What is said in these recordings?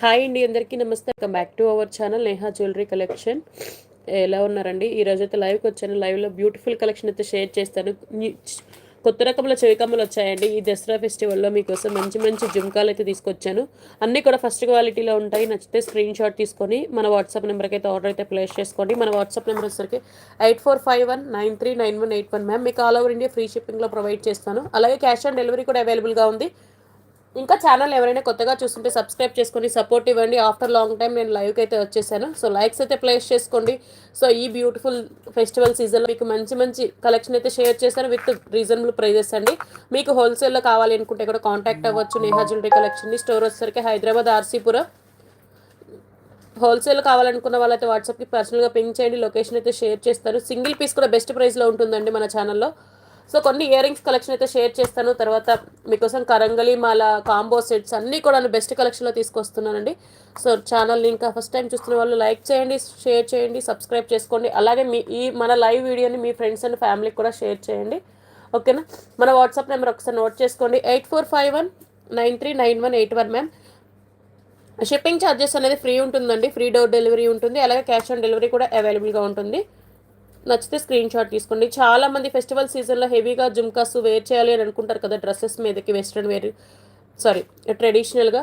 Hi అండి అందరికీ నమస్తే. Welcome back to our channel Neha jewellery collection. ఎలా ఉన్నారండి? ఈ రోజు అయితే లైవ్కి వచ్చాను. లైవ్లో బ్యూటిఫుల్ కలెక్షన్ అయితే షేర్ చేస్తాను. కొత్త రకంలో చెవికమ్మలు వచ్చాయండి. ఈ దసరా ఫెస్టివల్లో మీకోసం మంచి మంచి జుమ్కాలు అయితే తీసుకొచ్చాను. అన్నీ కూడా ఫస్ట్ క్వాలిటీలో ఉంటాయి. నచ్చితే స్క్రీన్ షాట్ తీసుకొని మన వాట్సాప్ నెంబర్కి అయితే ఆర్డర్ అయితే ప్లేస్ చేసుకోండి. మన వాట్సాప్ నెంబర్ వచ్చేసరికి eight four five one nine three nine one eight one ma'am మీకు ఆల్ ఓవర్ ఇండియా ఫ్రీ షిప్పింగ్లో ప్రొవైడ్ చేస్తాను. అలాగే క్యాష్ ఆన్ డెలివరీ కూడా అవైలబుల్గా ఉంది. ఇంకా ఛానల్ ఎవరైనా కొత్తగా చూస్తుంటే సబ్స్క్రైబ్ చేసుకొని సపోర్ట్ ఇవ్వండి. ఆఫ్టర్ లాంగ్ టైం నేను లైవ్కి అయితే వచ్చేసాను. సో లైక్స్ అయితే ప్లేస్ చేసుకోండి. సో ఈ బ్యూటిఫుల్ ఫెస్టివల్ సీజన్లో మీకు మంచి మంచి కలెక్షన్ అయితే షేర్ చేశాను విత్ రీజనబుల్ ప్రైజెస్ అండి. మీకు హోల్సేల్లో కావాలి అనుకుంటే కూడా కాంటాక్ట్ అవ్వచ్చు. నేహా జ్యువెలరీ కలెక్షన్ని స్టోర్ వచ్చేసరికి హైదరాబాద్ ఆర్సీపురం. హోల్సేల్ కావాలనుకున్న వాళ్ళైతే వాట్సాప్కి పర్సనల్గా పింక్ చేయండి. లొకేషన్ అయితే షేర్ చేస్తారు. సింగిల్ పీస్ కూడా బెస్ట్ ప్రైస్లో ఉంటుందండి మన ఛానల్లో సో కొన్ని ఇయర్ రింగ్స్ కలెక్షన్ అయితే షేర్ చేస్తాను. తర్వాత మీకోసం కరంగలి మాల కాంబో సెట్స్ అన్నీ కూడా నేను బెస్ట్ కలెక్షన్లో తీసుకొస్తున్నానండి. సో ఛానల్ని ఇంకా ఫస్ట్ టైం చూస్తున్న వాళ్ళు లైక్ చేయండి షేర్ చేయండి సబ్స్క్రైబ్ చేసుకోండి. అలాగే మీ ఈ మన లైవ్ వీడియోని మీ ఫ్రెండ్స్ అండ్ ఫ్యామిలీకి కూడా షేర్ చేయండి. ఓకేనా మన వాట్సాప్ నెంబర్ ఒకసారి నోట్ చేసుకోండి. Eight four five one nine three nine one eight one ma'am shipping charges అనేది ఫ్రీ ఉంటుందండి. ఫ్రీ డోర్ డెలివరీ ఉంటుంది. అలాగే క్యాష్ ఆన్ డెలివరీ కూడా అవైలబుల్గా ఉంటుంది. నచ్చితే స్క్రీన్ షాట్ తీసుకోండి. చాలా మంది ఫెస్టివల్ సీజన్లో హెవీగా జుమ్కాస్ వేర్ చేయాలి అని అనుకుంటారు కదా డ్రెస్సెస్ మీదకి వెస్ట్రన్ వేర్ సారీ ట్రెడిషనల్గా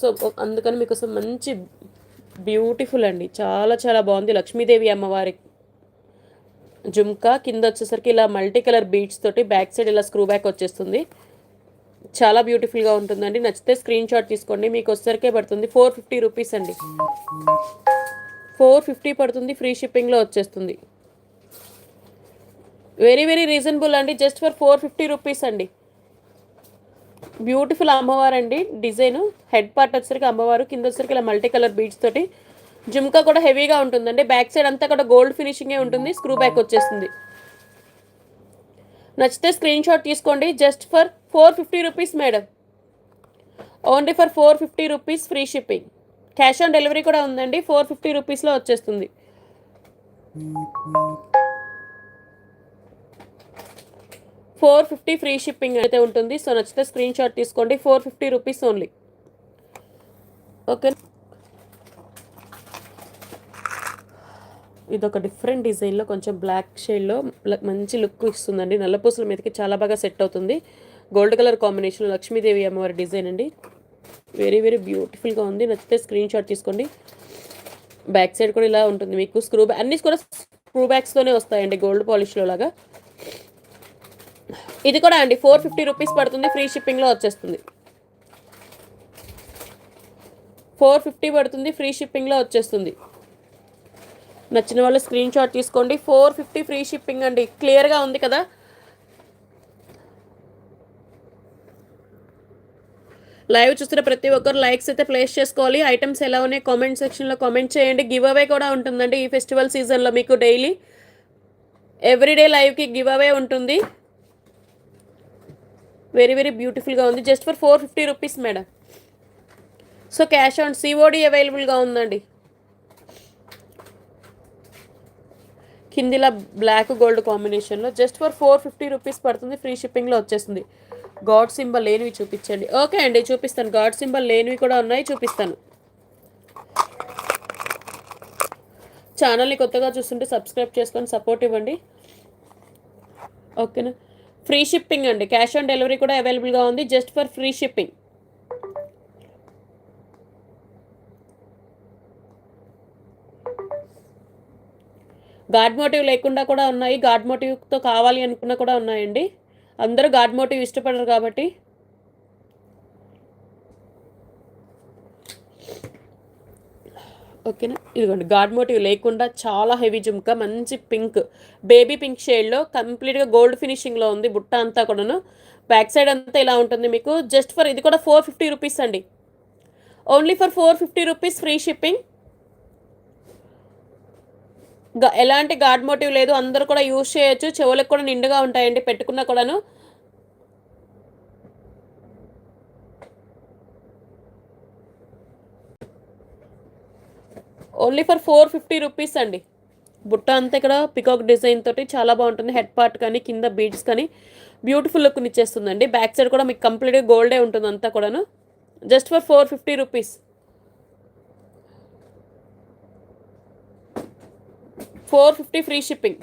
సో అందుకని మీకోసం మంచి బ్యూటిఫుల్ అండి. చాలా చాలా బాగుంది. లక్ష్మీదేవి అమ్మవారి జుమ్కా కింద వచ్చేసరికి ఇలా మల్టీ కలర్ బీడ్స్ తోటి బ్యాక్ సైడ్ ఇలా స్క్రూ బ్యాక్ వచ్చేస్తుంది. చాలా బ్యూటిఫుల్గా ఉంటుందండి. నచ్చితే స్క్రీన్ షాట్ తీసుకోండి. మీకు వచ్చేసరికే పడుతుంది. ఫోర్ ఫిఫ్టీ రూపీస్ అండి. ఫోర్ ఫిఫ్టీ పడుతుంది. ఫ్రీ షిప్పింగ్లో వచ్చేస్తుంది. వెరీ వెరీ రీజనబుల్ అండి. Just for four fifty rupees అండి. బ్యూటిఫుల్ అమ్మవారు అండి. డిజైన్ హెడ్ పార్ట్ వచ్చేసరికి అమ్మవారు కింద వచ్చేసరికి ఇలా మల్టీ కలర్ బీడ్స్ తోటి. జుమ్కా కూడా హెవీగా ఉంటుందండి. బ్యాక్ సైడ్ అంతా కూడా గోల్డ్ ఫినిషింగే ఉంటుంది. స్క్రూ బ్యాక్ వచ్చేస్తుంది. నచ్చితే స్క్రీన్ షాట్ తీసుకోండి. Just for four fifty rupees madam. Only for four fifty rupees free shipping. Cash on delivery కూడా ఉందండి. ఫోర్ ఫిఫ్టీ రూపీస్లో వచ్చేస్తుంది. ఫోర్ ఫిఫ్టీ ఫ్రీ షిప్పింగ్ అయితే ఉంటుంది. సో నచ్చితే స్క్రీన్ షాట్ తీసుకోండి. Four fifty rupees only. Okay. ఇది ఒక డిఫరెంట్ డిజైన్లో కొంచెం బ్లాక్ షేడ్లో మంచి లుక్ ఇస్తుందండి. నల్లపూసల మీదకి చాలా బాగా సెట్ అవుతుంది. గోల్డ్ కలర్ కాంబినేషన్ లక్ష్మీదేవి అమ్మవారి డిజైన్ అండి. వెరీ వెరీ బ్యూటిఫుల్గా ఉంది. నచ్చితే స్క్రీన్ షాట్ తీసుకోండి. బ్యాక్ సైడ్ కూడా ఇలా ఉంటుంది. మీకు స్క్రూ బ్యాక్ అన్నీ కూడా స్క్రూ బ్యాగ్స్తోనే వస్తాయండి. గోల్డ్ పాలిష్లో లాగా. ఇది కూడా అండి ఫోర్ ఫిఫ్టీ రూపీస్ పడుతుంది ఫ్రీ షిప్పింగ్లో వచ్చేస్తుంది. ఫోర్ ఫిఫ్టీ పడుతుంది ఫ్రీ షిప్పింగ్లో వచ్చేస్తుంది. నచ్చిన వాళ్ళు స్క్రీన్ షాట్ తీసుకోండి. ఫోర్ ఫిఫ్టీ ఫ్రీ షిప్పింగ్ అండి క్లియర్గా ఉంది కదా? లైవ్ చూస్తున్న ప్రతి ఒక్కరు లైక్స్ అయితే ప్లేస్ చేసుకోవాలి. ఐటమ్స్ ఎలా ఉన్నాయి కామెంట్ సెక్షన్లో కామెంట్ చేయండి. గివ్ అవే కూడా ఉంటుందండి ఈ ఫెస్టివల్ సీజన్లో మీకు డైలీ ఎవ్రీడే లైవ్కి గివ్ అవే ఉంటుంది. వెరీ వెరీ బ్యూటిఫుల్గా ఉంది. Just for four fifty rupees madam. So cash on COD అవైలబుల్గా ఉందండి. కిందిలా బ్లాక్ గోల్డ్ కాంబినేషన్లో just for four fifty rupees పడుతుంది. ఫ్రీ షిప్పింగ్లో వచ్చేస్తుంది. గాడ్ సింబల్ లేనివి చూపించండి. ఓకే అండి చూపిస్తాను. గాడ్ సింబల్ లేనివి కూడా ఉన్నాయి చూపిస్తాను. ఛానల్ని కొత్తగా చూస్తుంటే సబ్స్క్రైబ్ చేసుకొని సపోర్ట్ ఇవ్వండి. ఓకేనా? ఫ్రీ షిప్పింగ్ అండి. క్యాష్ ఆన్ డెలివరీ కూడా అవైలబుల్గా ఉంది. Just for free shipping. God motive లేకుండా కూడా ఉన్నాయి. గాడ్ మోటివ్తో కావాలి అనుకున్నా కూడా ఉన్నాయండి. అందరూ గాడ్ మోటివ్ ఇష్టపడరు కాబట్టి. ఓకేనా? ఇదిగోండి గాడ్ మోటివ్ లేకుండా చాలా హెవీ జుమ్కా మంచి పింక్. బేబీ పింక్ షేడ్లో కంప్లీట్గా గోల్డ్ ఫినిషింగ్లో ఉంది బుట్ట అంతా కూడాను. బ్యాక్ సైడ్ అంతా ఇలా ఉంటుంది మీకు. జస్ట్ ఫర్ ఇది కూడా ఫోర్ ఫిఫ్టీ రూపీస్ అండి. Only for four fifty rupees free shipping. గా- ఎలాంటి గాడ్ మోటివ్ లేదు. అందరూ కూడా యూజ్ చేయొచ్చు. చెవులకు కూడా నిండుగా ఉంటాయండి పెట్టుకున్నా కూడాను. Only for four fifty rupees అండి. బుట్ట అంతా ఇక్కడ పికాక్ డిజైన్ తోటి చాలా బాగుంటుంది. హెడ్ పార్ట్ కానీ కింద బీడ్స్ కానీ బ్యూటిఫుల్ లుక్ ఇచ్చేస్తుందండి. బ్యాక్ సైడ్ కూడా మీకు కంప్లీట్గా గోల్డే ఉంటుంది అంతా కూడాను. Just for four fifty rupees four fifty free shipping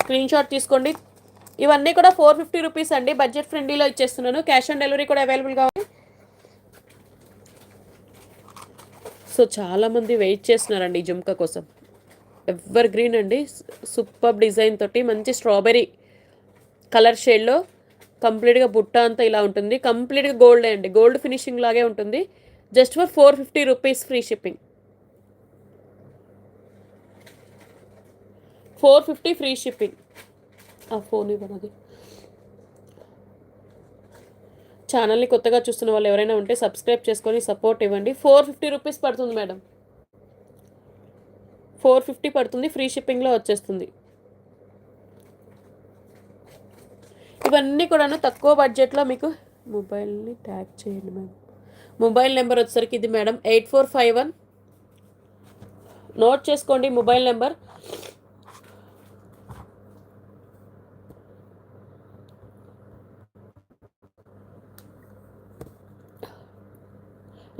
screen shot తీసుకోండి. ఇవన్నీ కూడా ఫోర్ ఫిఫ్టీ రూపీస్ అండి. బడ్జెట్ ఫ్రెండ్లీలో ఇచ్చేస్తున్నాను. క్యాష్ ఆన్ డెలివరీ కూడా అవైలబుల్గా ఉంది సో చాలామంది వెయిట్ చేస్తున్నారండి ఈ జుమ్కా కోసం. ఎవర్ గ్రీన్ అండి. సూపర్ డిజైన్ తోటి మంచి స్ట్రాబెరీ కలర్ షేడ్లో కంప్లీట్గా బుట్ట అంతా ఇలా ఉంటుంది. కంప్లీట్గా గోల్డ్ అండి. గోల్డ్ ఫినిషింగ్ లాగే ఉంటుంది. Just for four fifty rupees free shipping. Four fifty free shipping. ఆ ఫోన్ ఇవ్వనది ఛానల్ని కొత్తగా చూస్తున్న వాళ్ళు ఎవరైనా ఉంటే సబ్స్క్రైబ్ చేసుకొని సపోర్ట్ ఇవ్వండి. ఫోర్ ఫిఫ్టీ రూపీస్ పడుతుంది మేడం. ఫోర్ ఫిఫ్టీ పడుతుంది ఫ్రీ షిప్పింగ్లో వచ్చేస్తుంది. ఇవన్నీ కూడాను తక్కువ బడ్జెట్లో మీకు మొబైల్ని ట్యాగ్ చేయండి మేడం. మొబైల్ నెంబర్ వచ్చేసరికి ఇది madam eight four five one note చేసుకోండి మొబైల్ నెంబర్.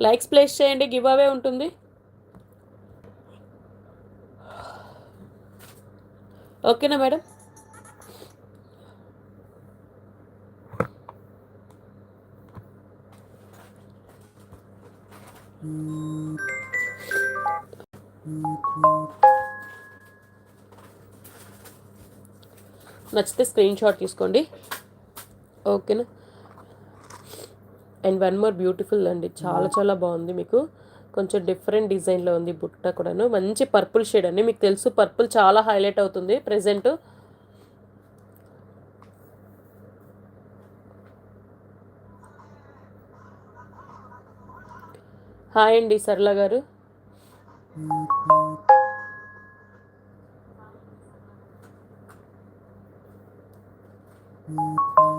లైక్స్ ప్లేస్ చేయండి గివ్ అవే ఉంటుంది. ఓకేనా మేడం? నచ్చితే స్క్రీన్ షాట్ తీసుకోండి. ఓకేనా? అండ్ వన్ మోర్ బ్యూటిఫుల్ అండి. చాలా చాలా బాగుంది మీకు. కొంచెం డిఫరెంట్ డిజైన్లో ఉంది బుట్ట కూడాను. మంచి పర్పుల్ షేడ్ అండి. మీకు తెలుసు పర్పుల్ చాలా హైలైట్ అవుతుంది ప్రెసెంట్ హాయ్ అండి సరళ గారు.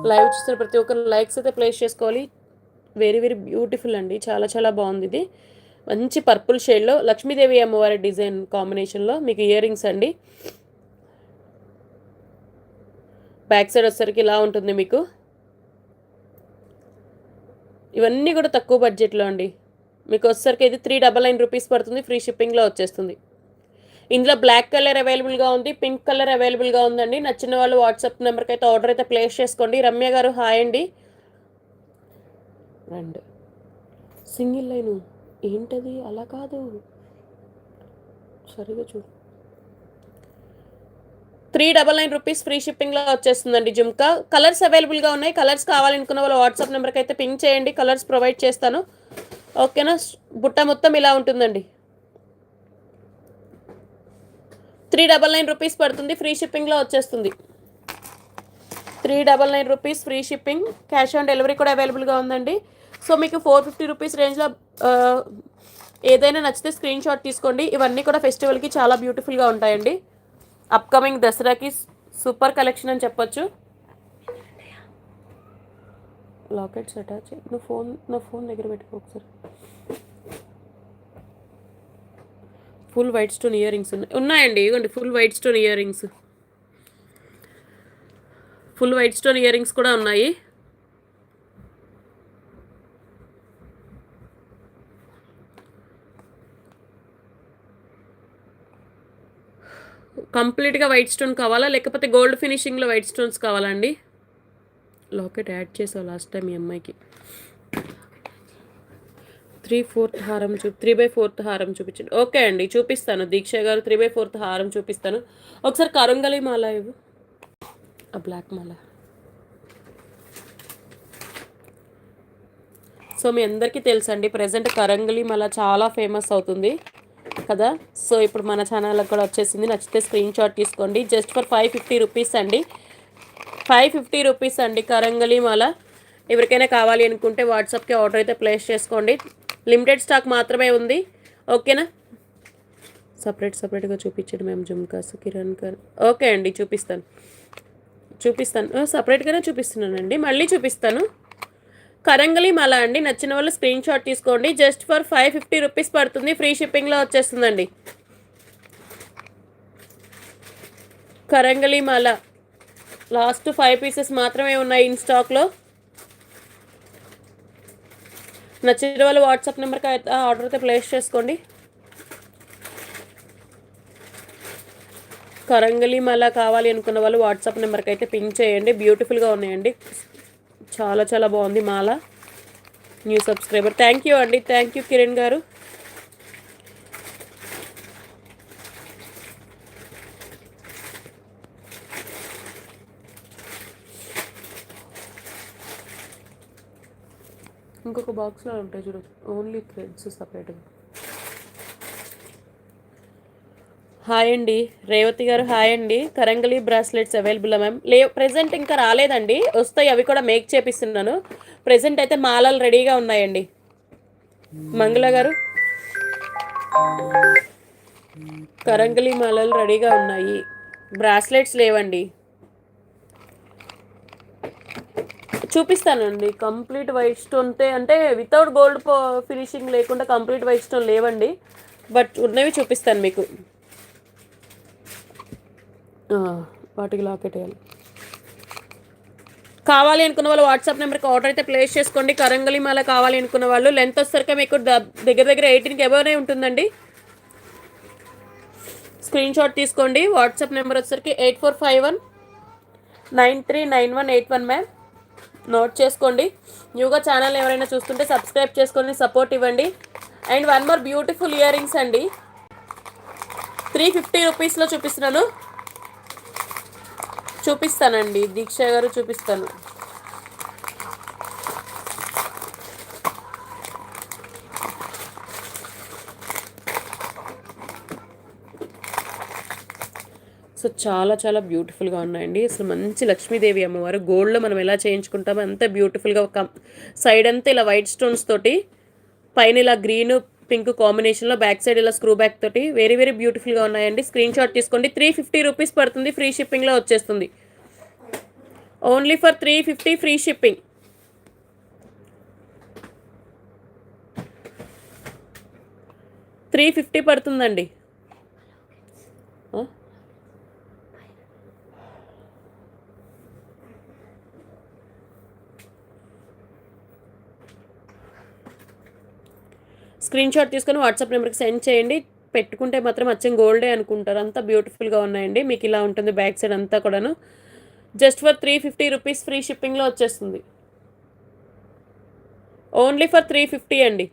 లైవ్ చూస్తున్న ప్రతి ఒక్కరు లైక్స్ అయితే ప్లేస్ చేసుకోవాలి. వెరీ వెరీ బ్యూటిఫుల్ అండి. చాలా చాలా బాగుంది ఇది. మంచి పర్పుల్ షేడ్లో లక్ష్మీదేవి అమ్మవారి డిజైన్ కాంబినేషన్లో మీకు ఇయర్ రింగ్స్ అండి. బ్యాక్ సైడ్ వచ్చేసరికి ఇలా ఉంటుంది మీకు. ఇవన్నీ కూడా తక్కువ బడ్జెట్లో అండి. మీకు వచ్చేసరికి ఇది త్రీ డబల్ నైన్ రూపీస్ పడుతుంది. ఫ్రీ షిప్పింగ్లో వచ్చేస్తుంది. ఇందులో బ్లాక్ కలర్ అవైలబుల్గా ఉంది పింక్ కలర్ అవైలబుల్గా ఉందండి. నచ్చిన వాళ్ళు వాట్సాప్ నెంబర్కి అయితే ఆర్డర్ అయితే ప్లేస్ చేసుకోండి. రమ్య గారు హాయ్ అండి. రెండు. Single line. ఏంటది? అలా కాదు. సరిగా చూడు. Three double nine rupees free షిప్పింగ్లో వచ్చేస్తుందండి జుమ్కా. కలర్స్ అవైలబుల్గా ఉన్నాయి. కలర్స్ కావాలనుకున్న వాళ్ళు వాట్సాప్ నెంబర్కి అయితే పింక్ చేయండి. కలర్స్ ప్రొవైడ్ చేస్తాను. ఓకేనా? బుట్ట మొత్తం ఇలా ఉంటుందండి. త్రీ డబల్ నైన్ రూపీస్ పడుతుంది. ఫ్రీ షిప్పింగ్లో వచ్చేస్తుంది. Three double nine rupees free shipping cash on delivery కూడా అవైలబుల్గా ఉందండి. సో మీకు ఫోర్ ఫిఫ్టీ రూపీస్ రేంజ్లో ఏదైనా నచ్చితే స్క్రీన్ షాట్ తీసుకోండి. ఇవన్నీ కూడా ఫెస్టివల్కి చాలా బ్యూటిఫుల్గా ఉంటాయండి. అప్కమింగ్ దసరాకి సూపర్ కలెక్షన్ అని చెప్పొచ్చు. లాకెట్స్ అటాచ్ నువ్వు ఫోన్ నా ఫోన్ దగ్గర పెట్టుకో ఒకసారి. Full white stone earrings ఉన్నాయి. ఉన్నాయండి ఇవ్వండి full white stone earrings. Full white stone earrings కూడా ఉన్నాయి. కంప్లీట్గా వైట్ స్టోన్ కావాలా? లేకపోతే గోల్డ్ ఫినిషింగ్లో వైట్ స్టోన్స్ కావాలా అండి లాకెట్ యాడ్ చేసావు లాస్ట్ టైం ఈ అమ్మాయికి. త్రీ ఫోర్త్ హారం చూ త్రీ బై ఫోర్త్ హారం చూపించండి. ఓకే అండి చూపిస్తాను. దీక్ష గారు త్రీ బై ఫోర్త్ హారం చూపిస్తాను. ఒకసారి కరంగలి మాలా ఇవ్వు. ఆ బ్లాక్ మాల సో మీ అందరికీ తెలుసండి ప్రజెంట్ కరంగలి మాల చాలా ఫేమస్ అవుతుంది కదా? సో ఇప్పుడు మన ఛానల్లో కూడా వచ్చేసింది. నచ్చితే స్క్రీన్ షాట్ తీసుకోండి. Just for five fifty rupees అండి. ఫైవ్ ఫిఫ్టీ రూపీస్ అండి కరంగలి మాల. ఎవరికైనా కావాలి అనుకుంటే వాట్సాప్కి ఆర్డర్ అయితే ప్లేస్ చేసుకోండి. లిమిటెడ్ స్టాక్ మాత్రమే ఉంది. ఓకేనా సపరేట్ సపరేట్గా చూపించండి మేము జుమ్కాస్ కిరణ్ గారు ఓకే అండి చూపిస్తాను. చూపిస్తాను. సపరేట్గానే చూపిస్తున్నానండి. మళ్ళీ చూపిస్తాను. కరంగలి మాల అండి. నచ్చిన వాళ్ళు స్క్రీన్ షాట్ తీసుకోండి. Just for five fifty rupees పడుతుంది. ఫ్రీ షిప్పింగ్లో వచ్చేస్తుందండి. కరంగలి మాల. లాస్ట్ ఫైవ్ పీసెస్ మాత్రమే ఉన్నాయి ఇన్ స్టాక్లో నచ్చిన వాళ్ళు వాట్సాప్ నెంబర్కి అయితే ఆర్డర్ అయితే ప్లేస్ చేసుకోండి. కరంగలి మళ్ళా కావాలి అనుకున్న వాళ్ళు వాట్సాప్ నెంబర్కి అయితే పింక్ చేయండి బ్యూటిఫుల్గా ఉన్నాయండి. చాలా చాలా బాగుంది మాల. న్యూ సబ్స్క్రైబర్ థ్యాంక్ యూ అండి. థ్యాంక్ యూ కిరణ్ గారు. ఇంకొక బాక్స్లో ఉంటాయి చూడొచ్చు ఓన్లీ థ్రెడ్స్ సపరేట్గా హాయ్ అండి. రేవతి గారు హాయ్ అండి. కరంగలి బ్రాస్లెట్స్ అవైలబుల్ మ్యామ్? లే ప్రెజెంట్ ఇంకా రాలేదండి. వస్తాయి అవి కూడా మేక్ చేపిస్తున్నాను. ప్రెజెంట్ అయితే మాలలు రెడీగా ఉన్నాయండి. మంగళ గారు? కరంగలి మాలలు రెడీగా ఉన్నాయి. బ్రాస్లెట్స్ లేవండి. చూపిస్తానండి. కంప్లీట్ వైట్ స్టోన్తే అంటే వితౌట్ గోల్డ్ ఫినిషింగ్ లేకుండా కంప్లీట్ వైట్ స్టోన్ లేవండి. బట్ ఉన్నవి చూపిస్తాను మీకు. వాటికి లాకెట్ వేయాలి కావాలి అనుకున్న వాళ్ళు వాట్సాప్ నెంబర్కి ఆర్డర్ అయితే ప్లేస్ చేసుకోండి. కరంగలి మాల కావాలి అనుకున్న వాళ్ళు లెంత్ వచ్చేసరికి మీకు ద- దగ్గర దగ్గర ఎయిటీన్కి ఎబోనే ఉంటుందండి. స్క్రీన్ షాట్ తీసుకోండి. వాట్సాప్ నెంబర్ వచ్చేసరికి eight four five one nine three nine one eight one ma'am note చేసుకోండి. న్యూగా ఛానల్ ఎవరైనా చూస్తుంటే సబ్స్క్రైబ్ చేసుకొని సపోర్ట్ ఇవ్వండి. And one more beautiful earrings అండి త్రీ ఫిఫ్టీ రూపీస్లో చూపిస్తున్నాను. చూపిస్తానండి. దీక్ష గారు చూపిస్తాను. సో చాలా చాలా బ్యూటిఫుల్గా ఉన్నాయండి. అసలు మంచి లక్ష్మీదేవి అమ్మవారు. గోల్డ్లో మనం ఎలా చేయించుకుంటామో అంత బ్యూటిఫుల్గా ఒక సైడ్ అంతా ఇలా వైట్ స్టోన్స్ తోటి పైన ఇలా గ్రీన్ పింక్ కాంబినేషన్లో బ్యాక్ సైడ్ ఇలా స్క్రూ బ్యాక్ తోటి వెరీ వెరీ బ్యూటిఫుల్గా ఉన్నాయండి. స్క్రీన్ షాట్ తీసుకోండి. త్రీ ఫిఫ్టీ రూపీస్ పడుతుంది. ఫ్రీ షిప్పింగ్లో వచ్చేస్తుంది. Only for three fifty free shipping three fifty పడుతుందండి. స్క్రీన్ షాట్ తీసుకొని వాట్సాప్ నెంబర్కి సెండ్ చేయండి. పెట్టుకుంటే మాత్రం అచ్చం గోల్డే అనుకుంటారు. అంతా బ్యూటిఫుల్గా ఉన్నాయండి. మీకు ఇలా ఉంటుంది బ్యాక్ సైడ్ అంతా కూడాను. Just for three fifty rupees free షిప్పింగ్లో వచ్చేస్తుంది. ఓన్లీ ఫర్ త్రీ ఫిఫ్టీ అండి.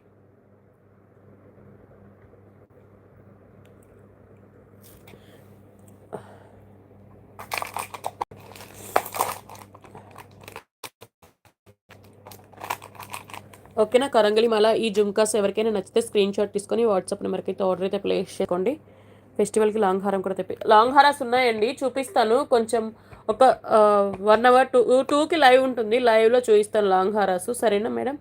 ఓకేనా? కరంగలి మాల ఈ జుమ్కాస్ ఎవరికైనా నచ్చితే స్క్రీన్ షాట్ తీసుకొని వాట్సాప్ నెంబర్కి అయితే ఆర్డర్ అయితే ప్లేస్ చేసుకోండి. ఫెస్టివల్కి లాంగ్ హారం కూడా తెప్పి లాంగ్ హారాస్ ఉన్నాయండి చూపిస్తాను. కొంచెం ఒక వన్ అవర్ టూ టూకి లైవ్ ఉంటుంది. లైవ్లో చూపిస్తాను లాంగ్ హారాస్ సరేనా మేడం?